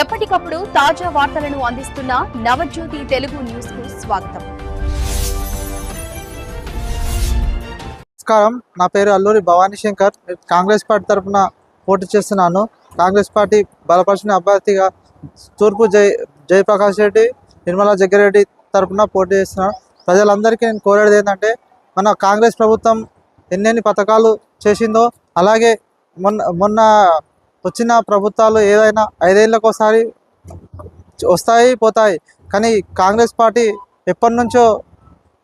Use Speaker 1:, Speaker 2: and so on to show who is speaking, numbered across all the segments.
Speaker 1: ఎప్పటికప్పుడు తాజా వార్తలను అందిస్తున్న నవజ్యోతి తెలుగు న్యూస్కు స్వాగతం.
Speaker 2: నమస్కారం. నా పేరు అల్లూరి భవానీ శంకర్. కాంగ్రెస్ పార్టీ తరఫున పోటీ చేస్తున్నాను. కాంగ్రెస్ పార్టీ బలపరిచిన అభ్యర్థిగా తూర్పు జై జయప్రకాష్ రెడ్డి నిర్మలా జగ్గారెడ్డి తరఫున పోటీ చేస్తున్నాను. ప్రజలందరికీ నేను కోరేది ఏంటంటే మన కాంగ్రెస్ ప్రభుత్వం ఎన్నెన్ని పథకాలు చేసిందో అలాగే మొన్న మొన్న వచ్చిన ప్రభుత్వాలు ఏదైనా ఐదేళ్ళకు ఒకసారి వస్తాయి పోతాయి. కానీ కాంగ్రెస్ పార్టీ ఎప్పటి నుంచో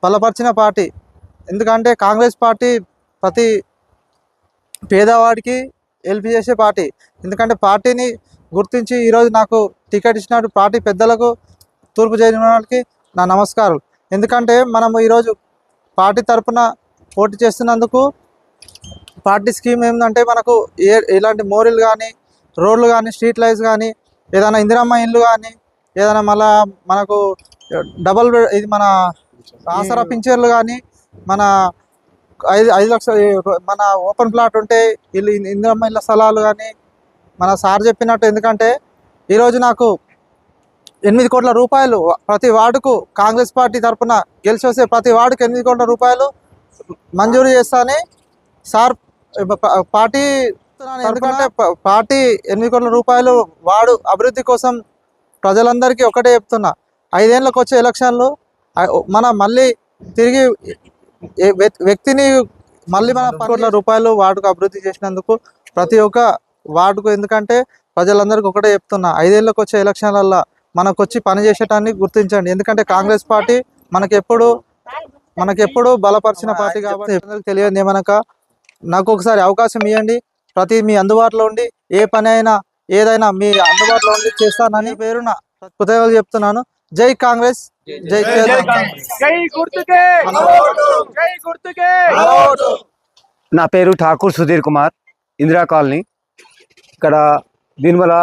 Speaker 2: బలపరిచిన పార్టీ. ఎందుకంటే కాంగ్రెస్ పార్టీ ప్రతి పేదవాడికి హెల్ప్ చేసే పార్టీ. ఎందుకంటే పార్టీని గుర్తించి ఈరోజు నాకు టికెట్ ఇచ్చినట్టు పార్టీ పెద్దలకు తూర్పు జయనికి నా నమస్కారం ఎందుకంటే మనము ఈరోజు పార్టీ తరపున పోటీ చేస్తున్నందుకు పార్టీ స్కీమ్ ఏంటంటే మనకు ఏ ఇలాంటి మోరీలు కానీ రోడ్లు కానీ స్ట్రీట్ లైట్స్ కానీ ఏదైనా ఇందిరమ్మ ఇల్లు కానీ ఏదైనా మళ్ళా మనకు డబల్ బెడ్ ఇది మన ఆసరా పింఛన్లు కానీ మన ఐదు ఐదు లక్షల మన ఓపెన్ ప్లాట్ ఉంటే ఇల్లు ఇందిరమ్మ ఇళ్ళ స్థలాలు కానీ మన సార్ చెప్పినట్టు ఎందుకంటే ఈరోజు నాకు ఎనిమిది కోట్ల రూపాయలు ప్రతి వార్డుకు కాంగ్రెస్ పార్టీ తరఫున గెలిచి వస్తే ప్రతి వార్డుకు ఎనిమిది కోట్ల రూపాయలు మంజూరు చేస్తానని సార్ పార్టీ ఎందుకంటే పార్టీ ఎనిమిది కోట్ల రూపాయలు వాడు అభివృద్ధి కోసం ప్రజలందరికీ ఒకటే చెప్తున్నా. ఐదేళ్ళకి వచ్చే ఎలక్షన్లు మన మళ్ళీ తిరిగి వ్యక్తిని మళ్ళీ మన పది కోట్ల రూపాయలు వార్డుకు అభివృద్ధి చేసినందుకు ప్రతి ఒక్క వార్డుకు ఎందుకంటే ప్రజలందరికీ ఒకటే చెప్తున్నా. ఐదేళ్ళకి వచ్చే ఎలక్షన్లల్లో మనకు వచ్చి పని చేసేటాన్ని గుర్తించండి. ఎందుకంటే కాంగ్రెస్ పార్టీ మనకి ఎప్పుడు మనకి ఎప్పుడు బలపరిచిన పార్టీ కాబట్టి తెలియదు ఏమనక. నాకు ఒకసారి అవకాశం ఇవ్వండి ప్రతి మీ అందుబాటులో ఉండి ఏ పని అయినా ఏదైనా మీ అందుబాటులో ఉండి చేస్తానని పేరున కృతజ్ఞతలు చెప్తున్నాను. జై కాంగ్రెస్ జై కేంద్రం.
Speaker 3: జై గుర్తుకే. జై గుర్తుకే.
Speaker 4: నా పేరు ఠాకూర్ సుధీర్ కుమార్ ఇందిరా కాలనీ. ఇక్కడ దీనివల్ల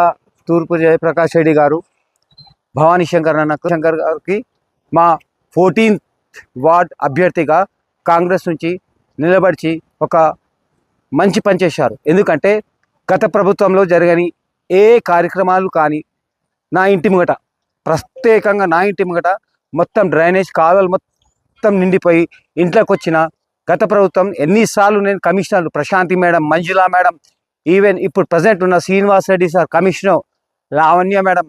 Speaker 4: తూర్పు జయప్రకాష్ రెడ్డి గారు భవానీ శంకర్ అన్న శంకర్ గారికి మా ఫోర్టీన్త్ వార్డ్ అభ్యర్థిగా కాంగ్రెస్ నుంచి నిలబడిచి ఒక మంచి పని చేశారు. ఎందుకంటే గత ప్రభుత్వంలో జరగని ఏ కార్యక్రమాలు కానీ నా ఇంటి ముంగట ప్రత్యేకంగా నా ఇంటి ముంగట మొత్తం డ్రైనేజ్ కాలువలు మొత్తం నిండిపోయి ఇంట్లోకి వచ్చిన గత ప్రభుత్వం ఎన్నిసార్లు నేను కమిషనర్లు Prashanti madam Manjula madam even ఇప్పుడు ప్రజెంట్ ఉన్న Srinivas Reddy sir commissioner Lavanya madam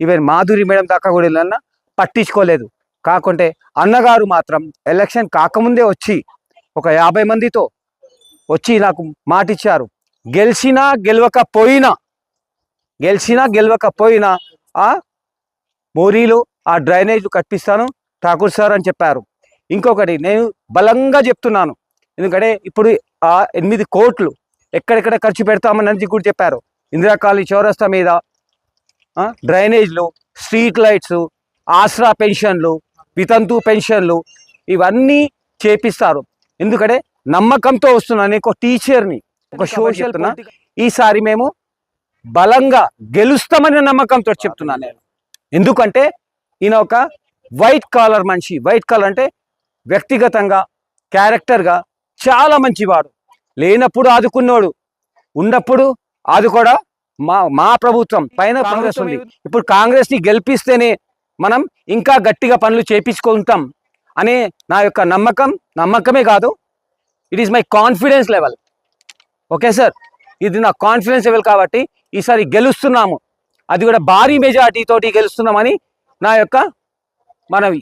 Speaker 4: even Madhuri madam దాకా కూడా వెళ్ళిన పట్టించుకోలేదు. కాకుంటే అన్నగారు మాత్రం ఎలక్షన్ కాకముందే వచ్చి ఒక యాభై మందితో వచ్చి నాకు మాటిచ్చారు. గెలిచినా గెలవకపోయినా గెలిచినా గెలవకపోయినా ఆ మోరీలు ఆ డ్రైనేజ్లు కట్టిస్తాను ఠాకూర్ సార్ అని చెప్పారు. ఇంకొకటి నేను బలంగా చెప్తున్నాను. ఎందుకంటే ఇప్పుడు ఆ ఎనిమిది కోట్లు ఎక్కడెక్కడ ఖర్చు పెడతామని అని కూడా చెప్పారు. ఇందిరా కాలనీ చౌరస్తా మీద డ్రైనేజ్లు స్ట్రీట్ లైట్స్ ఆసరా పెన్షన్లు వితంతు పెన్షన్లు ఇవన్నీ చేపిస్తారు. ఎందుకంటే నమ్మకంతో వస్తున్నాను నేను ఒక టీచర్ని ఒక సోషల్ ఈసారి మేము బలంగా గెలుస్తామనే నమ్మకంతో చెప్తున్నాను నేను. ఎందుకంటే ఈయన ఒక వైట్ కాలర్ మనిషి. వైట్ కాలర్ అంటే వ్యక్తిగతంగా క్యారెక్టర్గా చాలా మంచివాడు. లేనప్పుడు ఆదుకున్నోడు. ఉన్నప్పుడు ఆదుకోడా మా మా ప్రభుత్వం పైన కాంగ్రెస్ ఉంది. ఇప్పుడు కాంగ్రెస్ని గెలిపిస్తేనే మనం ఇంకా గట్టిగా పనులు చేపించుకుంటాం అనే నా యొక్క నమ్మకం. నమ్మకమే కాదు it is my confidence level okay sir ఇది నా కాన్ఫిడెన్స్ లెవెల్ కాబట్టి ఈసారి గెలుస్తున్నాము. అది కూడా భారీ మెజార్టీ తోటి గెలుస్తున్నామని నా యొక్క మనవి.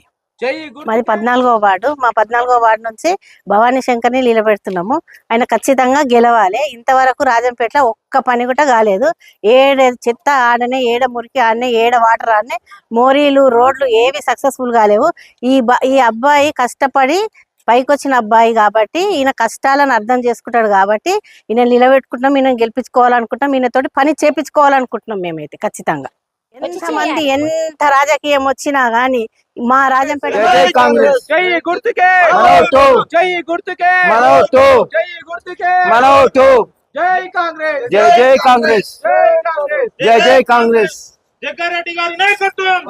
Speaker 5: మాది పద్నాలుగో వార్డు మా పద్నాలుగో వార్డు నుంచి భవానీ శంకర్ని నిలబెడుతున్నాము. ఆయన ఖచ్చితంగా గెలవాలి. ఇంతవరకు రాజంపేటలో ఒక్క పని కూడా కాలేదు. ఏడ చెత్త ఆడనే ఏడ మురికి ఆడనే ఏడ వాటర్ ఆడనే మోరీలు రోడ్లు ఏవి సక్సెస్ఫుల్ కాలేవు. ఈ ఈ అబ్బాయి కష్టపడి పైకొచ్చిన అబ్బాయి కాబట్టి ఈయన కష్టాలను అర్థం చేసుకుంటాడు కాబట్టి ఈయన నిలబెట్టుకుంటున్నాం ఈయన గెలిపించుకోవాలనుకుంటున్నాం ఈయనతోటి పని చేపించుకోవాలనుకుంటున్నాం మేమైతే ఖచ్చితంగా. ఎంతమంది ఎంత రాజకీయం వచ్చినా గానీ మా రాజంపేట
Speaker 4: జై కాంగ్రెస్.
Speaker 3: జై గుర్తుకే.
Speaker 4: మనోటు
Speaker 3: జై గుర్తుకే.
Speaker 4: మనోటు
Speaker 3: జై గుర్తుకే.
Speaker 4: మనోటు
Speaker 3: జై కాంగ్రెస్.
Speaker 4: జై జై కాంగ్రెస్.
Speaker 3: జై కాంగ్రెస్.
Speaker 4: జై జై కాంగ్రెస్.
Speaker 3: జగ్గారెడ్డి గారి నాయకత్వం.